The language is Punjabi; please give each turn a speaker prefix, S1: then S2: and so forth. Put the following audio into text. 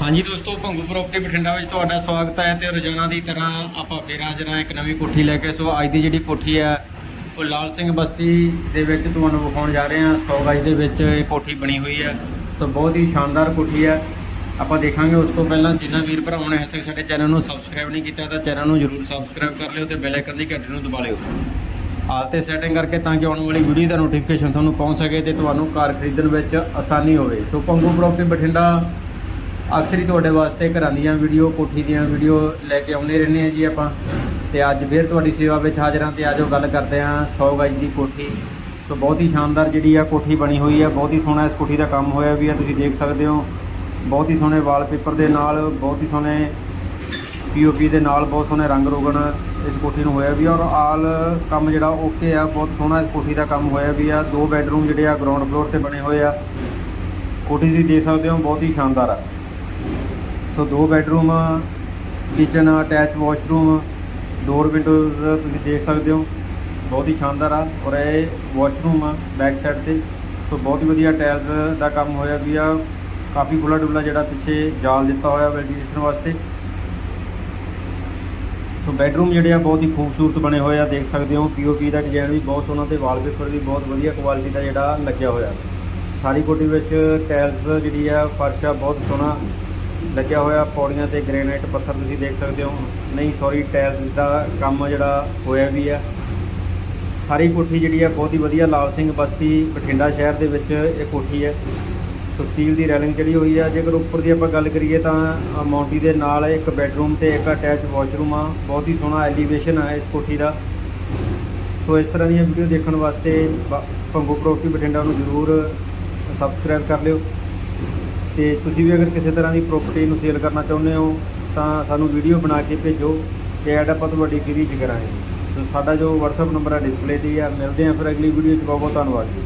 S1: ਹਾਂਜੀ ਦੋਸਤੋ, ਭੰਗੂ ਪ੍ਰਾਪਰਟੀ ਬਠਿੰਡਾ ਵਿੱਚ ਤੁਹਾਡਾ ਸਵਾਗਤ ਹੈ ਤੇ ਰੋਜ਼ਾਨਾ ਦੀ ਤਰ੍ਹਾਂ ਆਪਾਂ ਫੇਰ ਆ ਹਾਂ ਇੱਕ ਨਵੀਂ ਕੋਠੀ ਲੈ ਕੇ। ਸੋ ਅੱਜ ਦੀ ਜਿਹੜੀ ਕੋਠੀ ਹੈ, ਉਹ ਲਾਲ ਸਿੰਘ ਬਸਤੀ ਦੇ ਵਿੱਚ ਤੁਹਾਨੂੰ ਵਿਖਾਉਣ ਜਾ ਰਹੇ ਹਾਂ। 100 ਗਜ ਦੇ ਵਿੱਚ ਇਹ ਕੋਠੀ ਬਣੀ ਹੋਈ ਹੈ। ਸੋ ਬਹੁਤ ਹੀ ਸ਼ਾਨਦਾਰ ਕੋਠੀ ਹੈ। ਆਪਾਂ ਦੇਖਾਂਗੇ ਉਸ ਤੋਂ ਪਹਿਲਾਂ ਜਿੰਨਾ ਵੀਰ ਭਰਾਵਾਂ ਨੇ ਹਜੇ ਤੱਕ ਸਾਡੇ ਚੈਨਲ ਨੂੰ ਸਬਸਕ੍ਰਾਈਬ ਨਹੀਂ ਕੀਤਾ ਤਾਂ ਚੈਨਲ ਨੂੰ ਜਰੂਰ ਸਬਸਕ੍ਰਾਈਬ ਕਰ ਲਿਓ ਤੇ ਬੈਲ ਆਈਕਨ ਦੀ ਘੰਟੀ ਨੂੰ ਦਬਾ ਲਿਓ। ਆਲ ਤੇ ਸੈਟਿੰਗ ਕਰਕੇ ਤਾਂ ਕਿ ਆਉਣ ਵਾਲੀ ਵੀਡੀਓ ਦਾ ਨੋਟੀਫਿਕੇਸ਼ਨ ਤੁਹਾਨੂੰ ਪਹੁੰਚ ਸਕੇ ਤੇ ਤੁਹਾਨੂੰ ਕਾਰ ਖਰੀਦਣ ਵਿੱਚ ਆਸਾਨੀ ਹੋਵੇ। ਸੋ ਭੰਗੂ ਪ੍ਰਾਪਰਟੀ ਬਠਿੰਡਾ ਅਕਸਰ ਹੀ ਤੁਹਾਡੇ ਵਾਸਤੇ ਘਰਾਂ ਦੀਆਂ ਵੀਡੀਓ ਕੋਠੀ ਦੀਆਂ ਵੀਡੀਓ ਲੈ ਕੇ ਆਉਂਦੇ ਰਹਿੰਦੇ ਆ ਜੀ ਆਪਾਂ। ਤੇ ਅੱਜ ਫਿਰ ਤੁਹਾਡੀ ਸੇਵਾ ਵਿੱਚ ਹਾਜ਼ਰ ਹਾਂ ਤੇ ਆਜੋ ਗੱਲ ਕਰਦੇ ਹਾਂ 100 ਗਜ ਦੀ ਕੋਠੀ। ਸੋ ਬਹੁਤ ਹੀ ਸ਼ਾਨਦਾਰ ਜਿਹੜੀ ਆ ਕੋਠੀ ਬਣੀ ਹੋਈ ਆ, ਬਹੁਤ ਹੀ ਸੋਹਣਾ ਇਸ ਕੋਠੀ ਦਾ ਕੰਮ ਹੋਇਆ ਵੀ ਆ, ਤੁਸੀਂ ਦੇਖ ਸਕਦੇ ਹੋ। ਬਹੁਤ ਹੀ ਸੋਹਣੇ ਵਾਲਪੇਪਰ ਦੇ ਨਾਲ, ਬਹੁਤ ਹੀ ਸੋਹਣੇ ਪੀਓਪੀ ਦੇ ਨਾਲ ਬਹੁਤ ਸੋਹਣੇ ਰੰਗ ਰੋਗਣ ਇਸ ਕੋਠੀ ਨੂੰ ਹੋਇਆ ਵੀ ਆ। ਔਰ ਆਲ ਕੰਮ ਜਿਹੜਾ ਓਕੇ ਆ, ਬਹੁਤ ਸੋਹਣਾ ਇਸ ਕੋਠੀ ਦਾ ਕੰਮ ਹੋਇਆ ਵੀ ਆ। ਦੋ ਬੈੱਡਰੂਮ ਜਿਹੜੇ ਆ ਗਰਾਊਂਡ ਫਲੋਰ ਤੇ ਬਣੇ ਹੋਏ ਆ। ਕੋਠੀ ਤੁਸੀਂ ਦੇਖ ਸਕਦੇ ਹੋ, ਬਹੁਤ ਹੀ ਸ਼ਾਨਦਾਰ ਆ। ਸੋ ਦੋ bedroom kitchen attach washroom door windows ਤੁਸੀਂ ਦੇਖ ਸਕਦੇ ਹੋ। ਬਹੁਤ ਹੀ ਸ਼ਾਨਦਾਰ ਆ ਔਰ ਇਹ ਵਾਸ਼ਰੂਮ ਆ ਬੈਕ ਸਾਈਡ ਤੇ। ਸੋ ਬਹੁਤ ਹੀ ਵਧੀਆ ਟਾਇਲਸ ਦਾ ਕੰਮ ਹੋਇਆ ਵੀ ਆ। ਕਾਫੀ ਖੁੱਲਾ ਡੁੱਲਾ ਜਿਹੜਾ ਪਿੱਛੇ ਜਾਲ ਦਿੱਤਾ ਹੋਇਆ ਵੈਂਟੀਲੇਸ਼ਨ ਵਾਸਤੇ। ਸੋ ਬੈਡਰੂਮ ਜਿਹੜੇ ਆ ਬਹੁਤ ਹੀ ਖੂਬਸੂਰਤ ਬਣੇ ਹੋਏ ਆ, ਦੇਖ ਸਕਦੇ ਹੋ। ਪੀਓਪੀ ਦਾ ਡਿਜ਼ਾਈਨ ਵੀ ਬਹੁਤ ਸੋਹਣਾ ਤੇ ਵਾਲਪੇਪਰ ਵੀ ਬਹੁਤ ਵਧੀਆ ਕੁਆਲਿਟੀ ਦਾ ਜਿਹੜਾ ਲੱਗਿਆ ਹੋਇਆ। ਸਾਰੀ ਕੋਠੀ ਵਿੱਚ ਟਾਇਲਸ ਜਿਹੜੀ ਆ, ਫਰਸ਼ ਆ, ਬਹੁਤ ਸੋਹਣਾ। ਲੱਗਿਆ ਹੋਇਆ ਪੌੜੀਆਂ ਤੇ ਗ੍ਰੇਨਾਈਟ ਪੱਥਰ ਤੁਸੀਂ ਦੇਖ ਸਕਦੇ ਹੋ। ਨਹੀਂ ਸੌਰੀ ਟਾਇਲਸ ਦਾ ਕੰਮ ਜਿਹੜਾ ਹੋਇਆ ਵੀ ਆ। ਸਾਰੀ ਕੋਠੀ ਜਿਹੜੀ ਆ ਬਹੁਤ ਹੀ ਵਧੀਆ ਲਾਲ ਸਿੰਘ ਬਸਤੀ ਬਠਿੰਡਾ ਸ਼ਹਿਰ ਦੇ ਵਿੱਚ ਇਹ ਕੋਠੀ ਹੈ ਸੋ ਸਟੀਲ ਦੀ ਰੈਲਿੰਗ ਜਿਹੜੀ ਹੋਈ ਆ ਜੇਕਰ ਉੱਪਰ ਦੀ ਆਪਾਂ ਗੱਲ ਕਰੀਏ ਤਾਂ ਅ, ਮੌਂਟੀ ਦੇ ਨਾਲ ਇੱਕ ਬੈੱਡਰੂਮ ਤੇ ਇੱਕ ਅਟੈਚ ਵਾਸ਼ਰੂਮ ਆ। ਬਹੁਤ ਹੀ ਸੋਹਣਾ ਐਲੀਵੇਸ਼ਨ ਆ ਇਸ ਕੋਠੀ ਦਾ। ਸੋ ਇਸ ਤਰ੍ਹਾਂ ਦੀਆਂ ਵੀਡੀਓ ਦੇਖਣ ਵਾਸਤੇ ਬ- ਭੰਗੂ ਪ੍ਰਾਪਰਟੀ ਬਠਿੰਡਾ ਨੂੰ ਜ਼ਰੂਰ ਸਬਸਕ੍ਰਾਈਬ ਕਰ ਲਿਓ। ਤੇ ਤੁਸੀਂ ਵੀ ਅਗਰ ਕਿਸੇ ਤਰ੍ਹਾਂ ਦੀ ਪ੍ਰਾਪਰਟੀ ਨੂੰ ਸੇਲ ਕਰਨਾ ਚਾਹੁੰਦੇ ਹੋ, ਤਾਂ ਸਾਨੂੰ ਵੀਡੀਓ ਬਣਾ ਕੇ ਭੇਜੋ ਤੇ ਐਡ ਆਪਾਂ ਤੁਹਾਡੀ ਫ੍ਰੀ ਚ ਕਰਾਂਗੇ। ਸੋ ਸਾਡਾ ਜੋ WhatsApp ਨੰਬਰ ਹੈ ਡਿਸਪਲੇ ਤੇ ਹੀ ਆ। ਮਿਲਦੇ ਹਾਂ ਫਿਰ ਅਗਲੀ ਵੀਡੀਓ ਚ। ਬਹੁਤ ਬਹੁਤ ਧੰਨਵਾਦ ਜੀ।